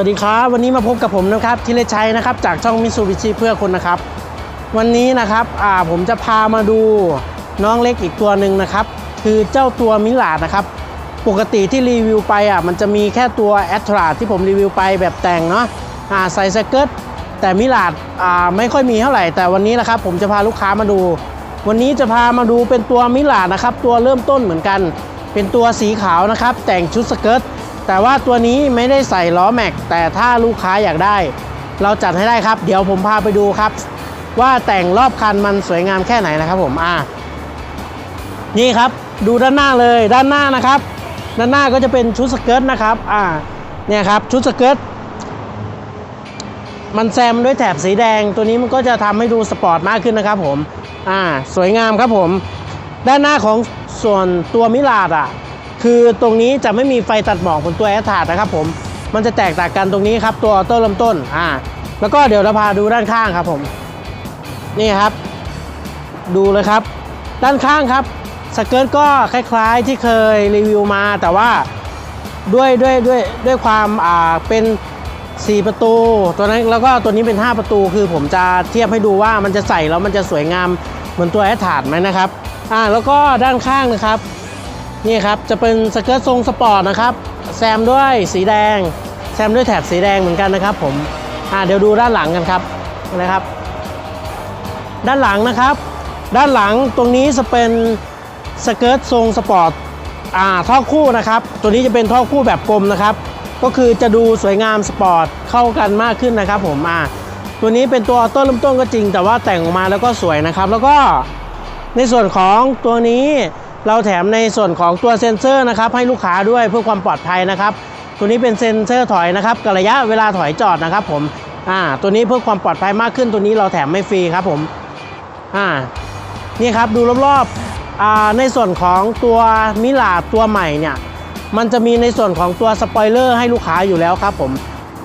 วัสดีครับ วันนี้มาพบกับผมนะครับธีรชัยนะครับ จากช่องมิ t ูบิชิเพื่อคนนะครับ วันนี้นะครับอ่าผมจะพามาดูน้องเล็กอีกตัวหนึ่งนะครับ คือเจ้าตัวมิลาดนะครับ ปกติที่รีวิวไปอะมันจะมีแค่ตัวแอตราที่ผมรีวิวไปแบบแต่งเนาะอ่าใส่สเกิร์ตแต่มิลาดอ่าไม่ค่อยมีเท่าไหร่แต่วันนี้นะครับ ผมจะพาลูกค้ามาดู วันนี้จะพามาดูเป็นตัวมิลาดนะครับ ตัวเริ่มต้นเหมือนกัน เป็นตัวสีขาวนะครับ แต่งชุดสเกิร์ต แต่ว่าตัวนี้ไม่ได้ใส่ล้อแม็ก แต่ถ้าลูกค้าอยากได้ เราจัดให้ได้ครับ เดี๋ยวผมพาไปดูครับ ว่าแต่งรอบคันมันสวยงามแค่ไหนนะครับผมอ่านี่ครับดูด้านหน้าเลยด้านหน้านะครับ ด้านหน้าก็จะเป็นชุดสเกิร์ตนะครับอ่าเนี่ยครับชุดสเกิร์ตมันแซมด้วยแถบสีแดงตัวนี้มันก็จะทำให้ดูสปอร์ตมากขึ้นนะครับผมอ่าสวยงามครับผม ด้านหน้าของส่วนตัวมิลาดอะ คือตรงนี้จะไม่มีไฟตัดหมอกบนตัวแอร์ทาร์นะครับผมมันจะแตกต่างกันตรงนี้ครับตัวออโต้เริ่มต้นอ่าแล้วก็เดี๋ยวเราพาดูด้านข้างครับผมนี่ครับ ดูเลยครับ ด้านข้างครับสเกิร์ตก็คล้ายๆที่เคยรีวิวมา แต่ว่าด้วยด้วยด้วยด้วยความอ่าเป็น 4 ประตู ตัวนั้นแล้วก็ตัวนี้เป็น 5 ประตูคือผมจะเทียบให้ดูว่ามันจะใส่แล้วมันจะสวยงามเหมือนตัวแอร์ทาร์ไหมนะครับอ่าแล้วก็ด้านข้างนะครับ นี่ครับจะเป็นสเกิร์ตทรงสปอร์ตนะครับแซมด้วยสีแดง แซมด้วยแถบสีแดงเหมือนกันนะครับ ผมอ่าเดี๋ยวดูด้านหลังกันครับนะครับ ด้านหลังนะครับ ด้านหลังตรงนี้จะเป็นสเกิร์ตทรงสปอร์ตอ่าท่อคู่นะครับ ตัวนี้จะเป็นท่อคู่แบบกลมนะครับ ก็คือจะดูสวยงามสปอร์ตเข้ากันมากขึ้นนะครับ ผมอ่าตัวนี้เป็นตัวออโต้เริ่มต้นก็จริง แต่ว่าแต่งออกมาแล้วก็สวยนะครับ แล้วก็ในส่วนของตัวนี้ เราแถมในส่วนของตัวเซ็นเซอร์นะครับให้ลูกค้าด้วยเพื่อความปลอดภัยนะครับ ตัวนี้เป็นเซ็นเซอร์ถอยนะครับกระยะเวลาถอยจอดนะครับผมอ่าตัวนี้เพื่อความปลอดภัยมากขึ้น ตัวนี้เราแถมไม่ฟรีครับผมอ่านี่ครับดูรอบๆอ่าในส่วนของตัวมิลาตัวใหม่เนี่ยมันจะมีในส่วนของตัวสปอยเลอร์ให้ลูกค้าอยู่แล้วครับผม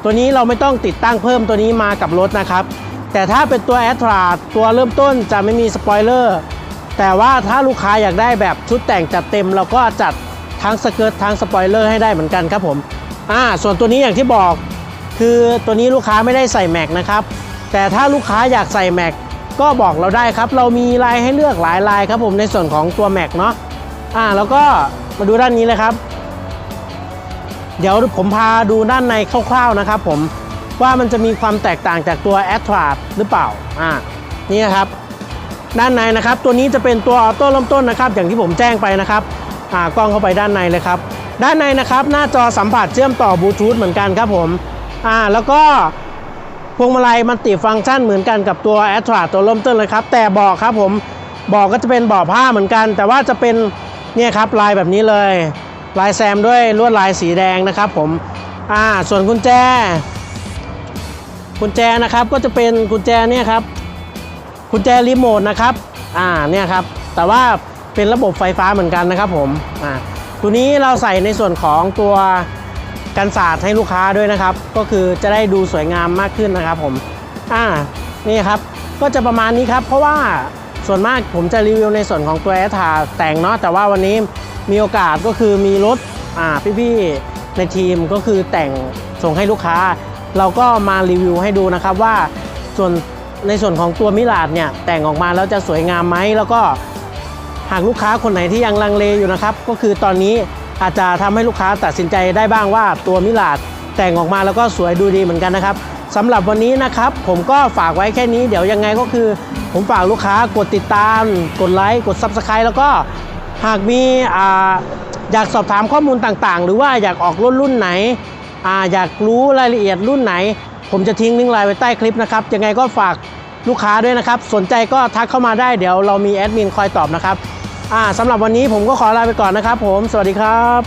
ตัวนี้เราไม่ต้องติดตั้งเพิ่มตัวนี้มากับรถนะครับ แต่ถ้าเป็นตัวแอตราตัวเริ่มต้นจะไม่มีสปอยเลอร์ แต่ว่าถ้าลูกค้าอยากได้แบบชุดแต่งจัดเต็มเราก็จัดทั้งสเกิร์ตทั้งสปอยเลอร์ให้ได้เหมือนกันครับผมอ่าส่วนตัวนี้อย่างที่บอก คือตัวนี้ลูกค้าไม่ได้ใส่แม็กนะครับแต่ถ้าลูกค้าอยากใส่แม็กก็บอกเราได้ครับ เรามีลายให้เลือกหลายลายครับผมในส่วนของตัวแม็กเนาะอ่าแล้วก็มาดูด้านนี้เลยครับ เดี๋ยวผมพาดูด้านในคร่าวๆนะครับผมว่ามันจะมีความแตกต่างจากตัว a t r a หรือเปล่าอ่านี่นะครับ ด้านในนะครับ ตัวนี้จะเป็นตัวออโต้เริ่มต้นนะครับ อย่างที่ผมแจ้งไปนะครับอ่ากล้องเข้าไปด้านในเลยครับ ด้านในนะครับ หน้าจอสัมผัสเชื่อมต่อบลูทูธเหมือนกันครับผมอ่าแล้วก็พวงมาลัยมันติฟังก์ชันเหมือนกันกับตัว a t r a ตัวเริ่มต้นเลยครับ แต่เบอกครับผมเบอกก็จะเป็นเบาะผ้าเหมือนกัน แต่ว่าจะเป็นเนี่ยครับลายแบบนี้เลย ลายแซมด้วยลวดลายสีแดงนะครับผมอ่าส่วนกุญแจ กุญแจนะครับก็จะเป็นกุญแจเนี่ยครับ กุญแจรีโมทนะครับอ่าเนี่ยครับแต่ว่าเป็นระบบไฟฟ้าเหมือนกันนะครับผมอ่าตัวนี้เราใส่ในส่วนของตัวกันสาดให้ลูกค้าด้วยนะครับ ก็คือจะได้ดูสวยงามมากขึ้นนะครับผมอ่านี่ครับก็จะประมาณนี้ครับ เพราะว่าส่วนมากผมจะรีวิวในส่วนของตัวแอทาแต่งเนาะแต่ว่าวันนี้มีโอกาสก็คือมีรถอ่าพี่ๆในทีมก็คือแต่งส่งให้ลูกค้า เราก็มารีวิวให้ดูนะครับว่าส่วน ในส่วนของตัวมิลาดเนี่ยแต่งออกมาแล้วจะสวยงามไหมแล้วก็หากลูกค้าคนไหนที่ยังลังเลอยู่นะครับ ก็คือตอนนี้อาจจะทำให้ลูกค้าตัดสินใจได้บ้างว่าตัวมิลาดแต่งออกมาแล้วก็สวยดูดีเหมือนกันนะครับสำหรับวันนี้นะครับ ผมก็ฝากไว้แค่นี้เดี๋ยวยังไงก็คือ ผมฝากลูกค้ากดติดตาม กดไลค์กด Subscribe แล้วก็หากมีอ่าอยากสอบถามข้อมูลต่างๆ หรือว่าอยากออกรุ่นรุ่นไหนอ่าอยากรู้รายละเอียดรุ่นไหน ผมจะทิ้งลิงก์ไลน์ไว้ใต้คลิปนะครับยังไงก็ฝากลูกค้าด้วยนะครับ สนใจก็ทักเข้ามาได้เดี๋ยวเรามีแอดมินคอยตอบนะครับอ่าสำหรับวันนี้ผมก็ขอลาไปก่อนนะครับ ผม สวัสดีครับ